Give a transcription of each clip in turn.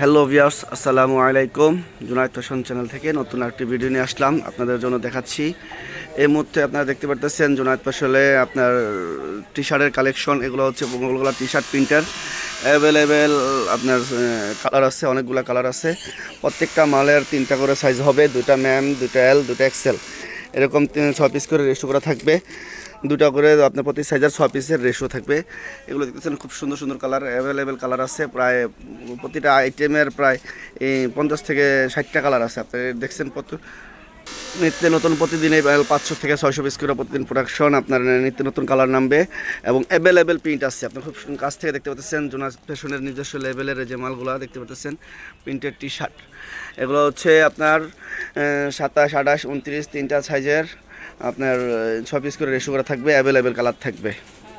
Hello viewers আসসালামু আলাইকুম Junaid fashion channel থেকে নতুন একটি ভিডিও নিয়ে আসলাম। আপনাদের জন্য দেখাচ্ছি। এই মুহূর্তে আপনারা দেখতে পারতেছেন জুনায়দ ফ্যাশনে আপনার টি শার্টের কালেকশন এগুলো হচ্ছে মঙ্গলগুলা টি শার্ট প্রিন্টার অ্যাভেলেবেল আপনার কালার আছে, অনেকগুলো কালার আছে। প্রত্যেকটা মালের তিনটা করে সাইজ হবে। দুটা ম্যাম দুটা এল দুটা এক্সেল এরকম ছ পিস করে রেশো করা থাকবে। দুটা করে আপনার প্রতি সাইজার ছ পিসের রেশো থাকবে। এগুলো দেখতেছেন খুব সুন্দর সুন্দর কালার অ্যাভেলেবেল কালার আছে, প্রায় প্রতিটা আইটেমের প্রায় পঞ্চাশ থেকে ষাটটা কালার আছে। আপনি দেখছেন কত নিত্য নতুন প্রতিদিন পাঁচশো থেকে ছয়শো পিস করে প্রতিদিন প্রোডাকশন আপনার নিত্য নতুন কালার নামবে এবং অ্যাভেলেবেল প্রিন্ট আছে। আপনি খুব কাছ থেকে দেখতে পাচ্ছেন, জোনাস ফ্যাশনের নিজস্ব লেভেলের যে মালগুলো দেখতে পাচ্ছেন প্রিন্টের টি শার্ট এগুলো হচ্ছে আপনার সাতাশ, আঠাশ, উনত্রিশ, তিনটা সাইজের আপনার ছয় পিস করে রেশো করা থাকবে অ্যাভেলেবেল কালার থাকবে।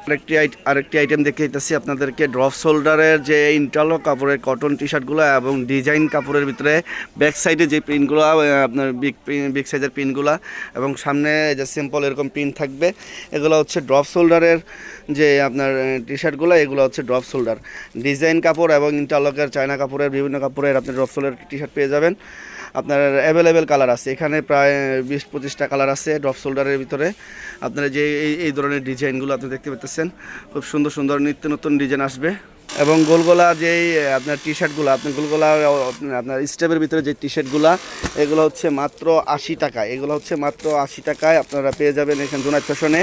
আরেকটি আরেকটি আইটেম দেখে দিতেছি আপনাদেরকে ড্রপ শোল্ডারের যে ইন্টারলক কাপড়ের কটন টি শার্টগুলো এবং ডিজাইন কাপড়ের ভিতরে ব্যাক সাইডে যে প্রিন্টগুলো আপনার বিগ বিগ সাইজের প্রিন্টগুলো এবং সামনে যে সিম্পল এরকম প্রিন্ট থাকবে, এগুলো হচ্ছে ড্রপ শোল্ডারের যে আপনার টি শার্টগুলো এগুলো হচ্ছে ড্রপ শোল্ডার ডিজাইন কাপড় এবং ইন্টারলকের চায়না কাপড়ের বিভিন্ন কাপড়ের আপনি ড্রপ শোল্ডার টি শার্ট পেয়ে যাবেন। আপনার অ্যাভেলেবেল কালার আছে। এখানে প্রায় বিশ পঁচিশটা কালার আছে ড্রপ শোল্ডারের ভিতরে। আপনারা যে এই এই ধরনের ডিজাইনগুলো আপনি দেখতে পাচ্ছেন, খুব সুন্দর সুন্দর নিত্য নতুন ডিজাইন আসবে। এবং গোলগোলা যেই, আপনার টি শার্টগুলো আপনার গোলগোলা আপনার স্টেপের ভিতরে যে টি শার্টগুলো এগুলো হচ্ছে মাত্র আশি টাকা। এগুলো হচ্ছে মাত্র আশি টাকায় আপনারা পেয়ে যাবেন এখানে জোনাইট ফ্যাশনে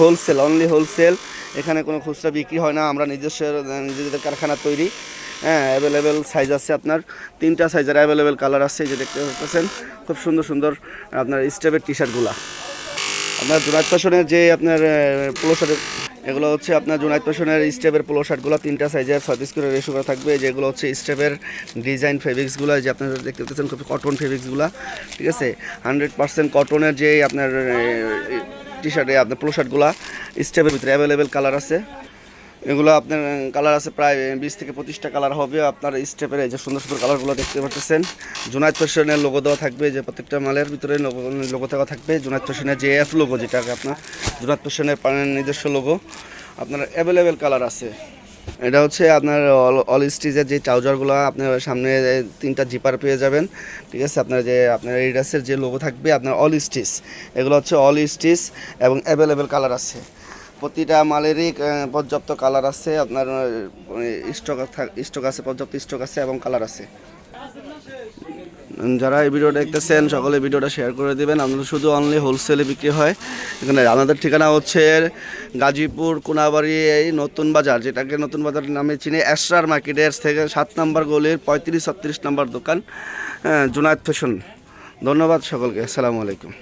হোলসেল অনলি হোলসেল এখানে কোনো খুচরা বিক্রি হয় না। আমরা নিজস্ব নিজেদের কারখানা তৈরি। হ্যাঁ অ্যাভেলেবেল সাইজ আছে আপনার। তিনটা সাইজের অ্যাভেলেবেল কালার আছে যে দেখতে পাচ্ছেন। খুব সুন্দর সুন্দর আপনার স্টেপের টি শার্টগুলা আপনার জোনাইট ফ্যাশনের যে আপনার পোলো শার্টের এগুলো হচ্ছে আপনার জোনাইট ফ্যাশনের স্টেপের পোলো শার্টগুলো তিনটা সাইজের পিস করে রেশো করা থাকবে। যেগুলো হচ্ছে স্টেপের ডিজাইন ফেব্রিক্সগুলো যে আপনারা দেখতে পাচ্ছেন খুব কটন ফেব্রিক্সগুলো ঠিক আছে? হান্ড্রেড পার্সেন্ট কটনের যে আপনার টি শার্টে আপনার পোলো শার্টগুলো স্টেপের ভিতরে অ্যাভেলেবেল কালার আছে। এগুলো আপনার কালার আছে প্রায় বিশ থেকে পঁচিশটা কালার হবে। আপনার স্টেপের এই যে সুন্দর সুন্দর কালারগুলো দেখতে পাচ্ছেন জুনাইদ ফ্যাশনের লোগো দেওয়া থাকবে যে প্রত্যেকটা মালের ভিতরে লোগো দেওয়া থাকবে। জুনাইদ ফ্যাশনের যে এফ লোগো যেটাকে আপনার জুনাইদ ফ্যাশনের নিজস্ব লোগো আপনার অ্যাভেলেবেল কালার আছে। এটা হচ্ছে আপনার অল অল স্টিচের যে ট্রাউজারগুলো আপনার সামনে তিনটা জিপার পেয়ে যাবেন। ঠিক আছে? আপনার যে, আপনার এডিডাসের যে লোগো থাকবে, আপনার অল স্টিচ এগুলো হচ্ছে অল স্টিচ এবং অ্যাভেলেবেল কালার আছে। প্রতিটা মালেরই পর্যাপ্ত কালার আছে, আপনার স্টক স্টক আছে, পর্যাপ্ত স্টক আছে এবং কালার আছে। যারা এই ভিডিওটা দেখতেছেন, সকলে ভিডিওটা শেয়ার করে দেবেন। আমাদের শুধু অনলি হোলসেলে বিক্রি হয়। এখানে আমাদের ঠিকানা হচ্ছে গাজীপুর কোনাবাড়ি, এই নতুন বাজার, যেটাকে নতুন বাজার নামে চিনি অ্যাশরার মার্কেটের থেকে সাত নম্বর গলির পঁয়ত্রিশ ছত্রিশ নম্বর দোকান জুনায়েদ ফ্যাশন ধন্যবাদ সকলকে। আসসালামু আলাইকুম।